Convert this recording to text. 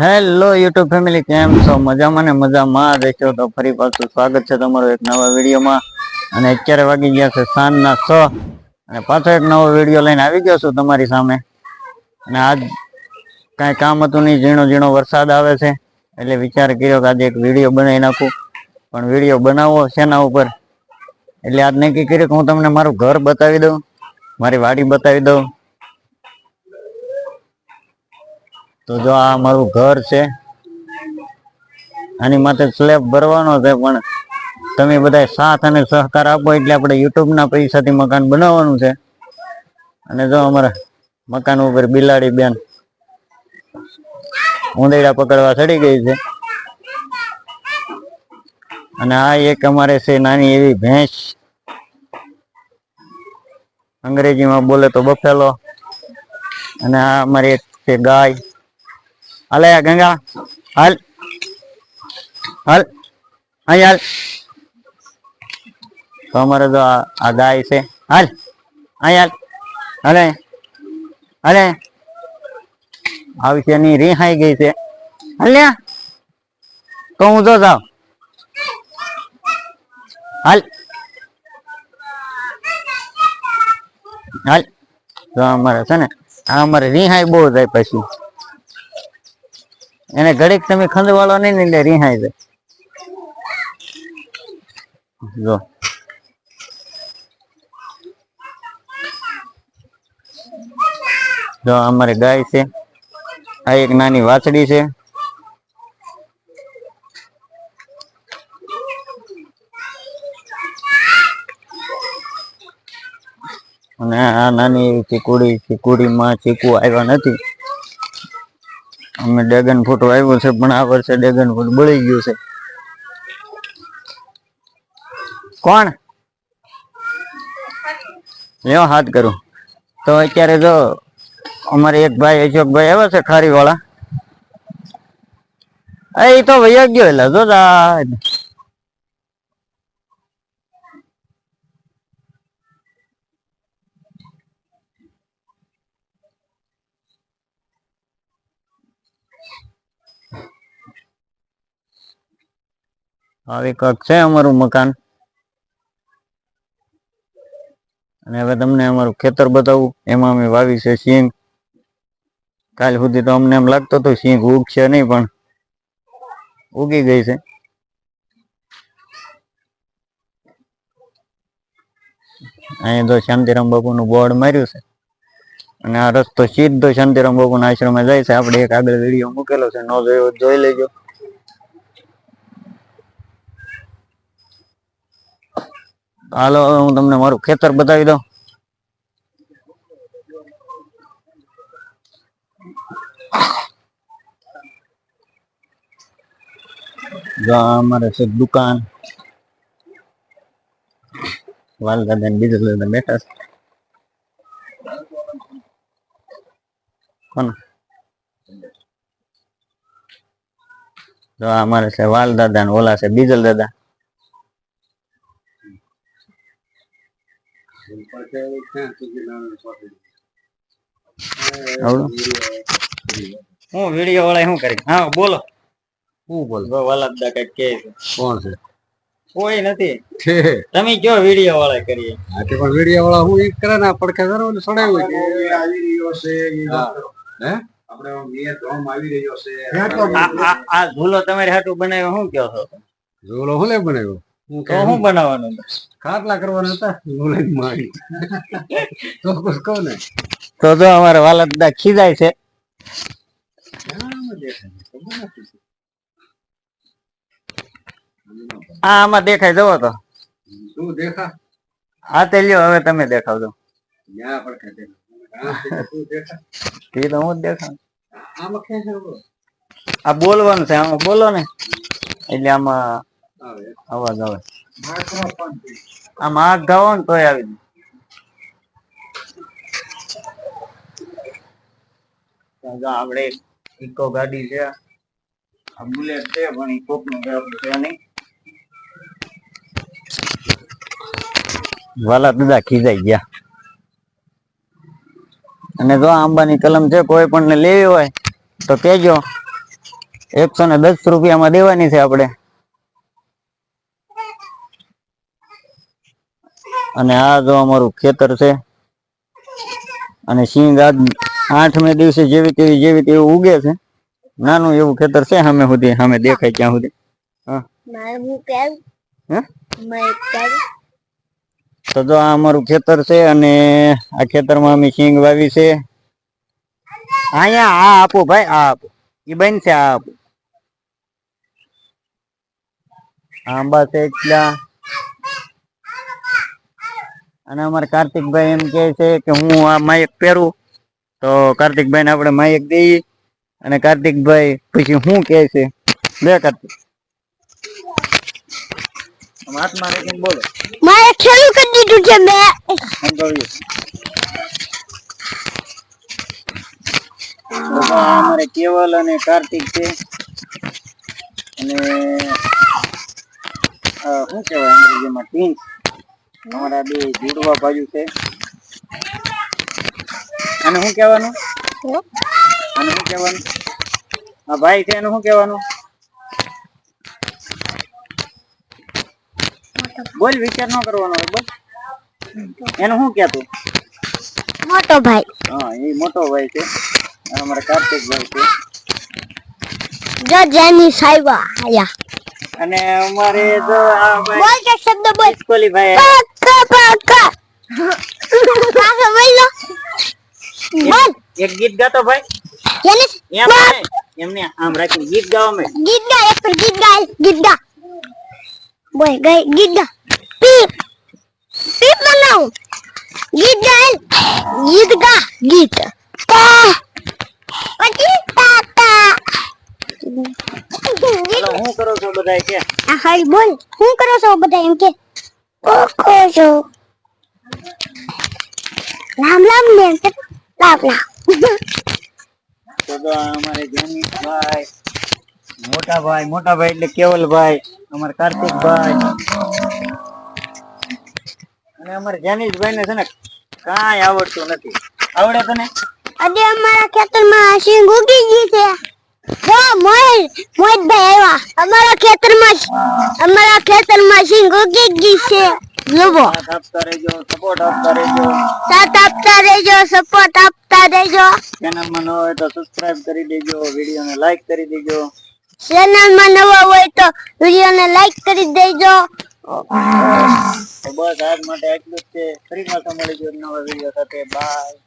Hello YouTube family, કેમ છો? મજામાં ને મજામાં રહેશો તો ફરી પાછું સ્વાગત છે તમારું એક નવા વિડીયોમાં. અને અત્યારે વાગી ગયા છે સાંજના છ. અને પાછો એક નવો વીડિયો લઈને આવી ગયો છું તમારી સામે. અને આજ કાંઈ કામ હતું નહીં, ઝીણો ઝીણો વરસાદ આવે છે. એટલે વિચાર કર્યો કે આજે એક વીડિયો બનાવી નાખું. પણ વીડિયો બનાવો શેના ઉપર? એટલે આજ નક્કી કર્યું કે હું તમને મારું ઘર બતાવી દઉં, મારી વાડી બતાવી દઉં. તો જો આ મારું ઘર છે, આની માટે સ્લેબ ભરવાનો છે, પણ તમે બધા સાથ અને સહકાર આપો એટલે આપણે યુટ્યુબના પૈસાથી મકાન બનાવવાનું છે. અને જો અમારા મકાન ઉપર બિલાડી બેન ઉંદરડા પકડવા ચડી ગઈ છે. અને આ એક અમારે છે નાની એવી ભેંસ. અંગ્રેજીમાં બોલે તો બફેલો. અને આ અમારી એક છે ગાય. હાલે, ગંગા. હાલ. હાલ. અહીં હાલ. તો અમારે જો આ ગાય છે. હાલ. અહીં હાલ. હાલે. હાલે. આવી છે એની રીહાઈ ગઈ છે. હાલ્યા તો હું જો જાઉં. હાલ. હાલ. તો અમારે છે ને આ અમારે રીહાઈ બહુ જાય પછી. એને ઘડીક તમે ખંડવાળો નહીં ને એટલે રીહાઈ જાય જો. જો, અમારી ગાય છે. આ એક નાની વાછડી છે. અને આ નાની ચીકુડી, ચીકુડીમાં ચીકુ આવ્યા નથી. અમે ડેગન ફૂટ આવ્યો છે, પણ આ વર્ષે ડેગન ફૂટ બળી ગયું છે. કોણ? લ્યો હાથ કરું. તો અત્યારે જો અમારે એક ભાઈ અશોકભાઈ આવ્યા છે ખારી વાળા એ તો વૈયા ગયો એટલે જો. આવી કક છે અમારું મકાન. અને હવે તમને અમારું ખેતર બતાવું. એમાં અમે વાવી છે સિંગ. કાલ સુધી તો અમને એમ લાગતું હતું સિંગ ઉગશે નહીં, પણ ઉગી ગઈ છે. અહીંયા તો શાંતિરામ બાપુનું બોર્ડ માર્યું છે. અને આ રસ્તો સીધો શાંતિરામ બાપુના આશ્રમે જાય છે. આપણે એક આગળ વીડિયો મૂકેલો છે. ન જોયો જોઈ લેજો. હાલો, હું તમને મારું ખેતર બતાવી દઉં. અમારે છે દુકાન. વાલ દાદા ને બીજું દાદા બેઠા છે. કોણ? અમારે છે વાલ દાદા ને ઓલા છે બીજલ દાદા. હું વીડિયો વાળા શું કરી? હા બોલો. શું બોલ? વાલદા કંઈક કે કોણ છે? કોઈ નથી. તમે કયો વીડિયો વાળા કરીએ? હા તે પણ વીડિયો વાળા હું ઈ કરે ને પડખે કરો ને સડાવ્યું છે આવી રહ્યો છે હા. હે? આપણે મેં ધોમ આવી રહ્યો છે. આ ઝૂલો તમારી હાટું બનાવ્યો શું કયો છો? ઝોલો હું લે બનાવ્યો? હું તો બનાવવાનું ખાટલા કરવાના હતા? ઝોલે મારી. તો કુછ કહો ને તો જો અમારે વાલદા ખીજાય છે. આ આમાં દેખાય જવો તો. શું દેખા? આ તે લ્યો હવે તમે દેખાવજો. તે તો હું જ દેખાવ? આ બોલવાનું છે આમાં બોલો ને. એટલે આમાં અવાજ આવે. આમ હાથ ધાવો ને તોય આવી આપણે ઇકો ગાડી છે. આ બુલેટ છે પણ ઈ કોકનું છે નહીં. વાલા દાદા ખીજાઈ ગયા. અને જો આંબાની કલમ છે કોઈ પણ લેવી હોય તો કેજો એકસો ને દસ રૂપિયામાં દેવાની છે આપણે. અને આ જો અમારું ખેતર છે અને સિંગ આજ આઠમે દિવસે જેવી તેવી જેવી તેવી ઉગે છે. નાનું એવું ખેતર છે સામે સુધી સામે દેખાય ત્યાં સુધી. તો જો આ અમારું ખેતર છે અને આ ખેતરમાં અમે સિંગ વાવી છે. અહીંયા આ આપો ભાઈ આ આપો. ઈ છે આ આપો. આંબા છે એટલા અને અમારે કાર્તિકભાઈ એમ કહે છે કે હું આ માયક પહેરું. તો કાર્તિકભાઈ ને આપણે માયક દઈએ અને કાર્તિકભાઈ પછી હું કહે છે? બે કાર્તિક. હાથમાં રાખીને બોલો. મારે શરૂ કરી દીધું છે મેં સંભળ્યું તો આ અમારે કેવલ અને કાર્તિક છે. અને શું કહેવાય અંગ્રેજીમાં? ટીન્સ અમારા બે જુડવા બાજુ છે. અને શું કહેવાનું? અને શું કહેવાનું? આ ભાઈ છે એનું શું કહેવાનું? બોલ વિચાર ન કરવાનો બોલ. એનું શું કહેતું? મોટો ભાઈ. હા એ મોટો ભાઈ છે. અમારા કાર્તિક ભાઈ છે. જો જેની સાઈવા આયા. અને અમારે જો આ ભાઈ બોલ કે શબ્દ બોલ. કોલી ભાઈ. એક ગીત ગાતો ભાઈ. યાની એમ નહીં, એમને આમ રાખીને ગીત ગાવા મે ગીત ગા એક પર ગીત ગા ગીત ગા. બોલ ગઈ ગીત ગા. પીપ પીપ બનાવ. ગીત ગા ગીત ગા ગીત. કા પછી કાકા ચલો હું કરો છો બધાય કે આ હારી બોલ શું કરો છો બધા એમ કે? કોકો છો લામ લામ એમ કે લામ લામ તો જો અમારે જનીશભાઈ મોટા ભાઈ મોટા ભાઈ એટલે કેવલભાઈ અમારે કાર્તિકભાઈ. અને અમારે જનીશભાઈ ને છે ને કાંઈ આવડતું નથી. આવડે તને? અરે અમારા ખેતરમાં સિંગ ઉગી ગઈ છે. અમારા ખેતરમાં અમારા ખેતરમાં સિંગ ઉગી ગઈ છે. જોવો આપતા રહેજો સપોર્ટ આપતા રહેજો. સાથ આપતા રહેજો સપોર્ટ આપતા રહેજો. ચેનલમાં ન હોય તો સબસ્ક્રાઇબ કરી દેજો વિડીયોને લાઈક કરી દેજો. ચેનલમાં નવા હોય તો વિડીયોને લાઈક કરી દેજો. બસ આજ માટે એટલું જ છે. ફરી પાછા મળી નવા વીડિયો સાથે. બાય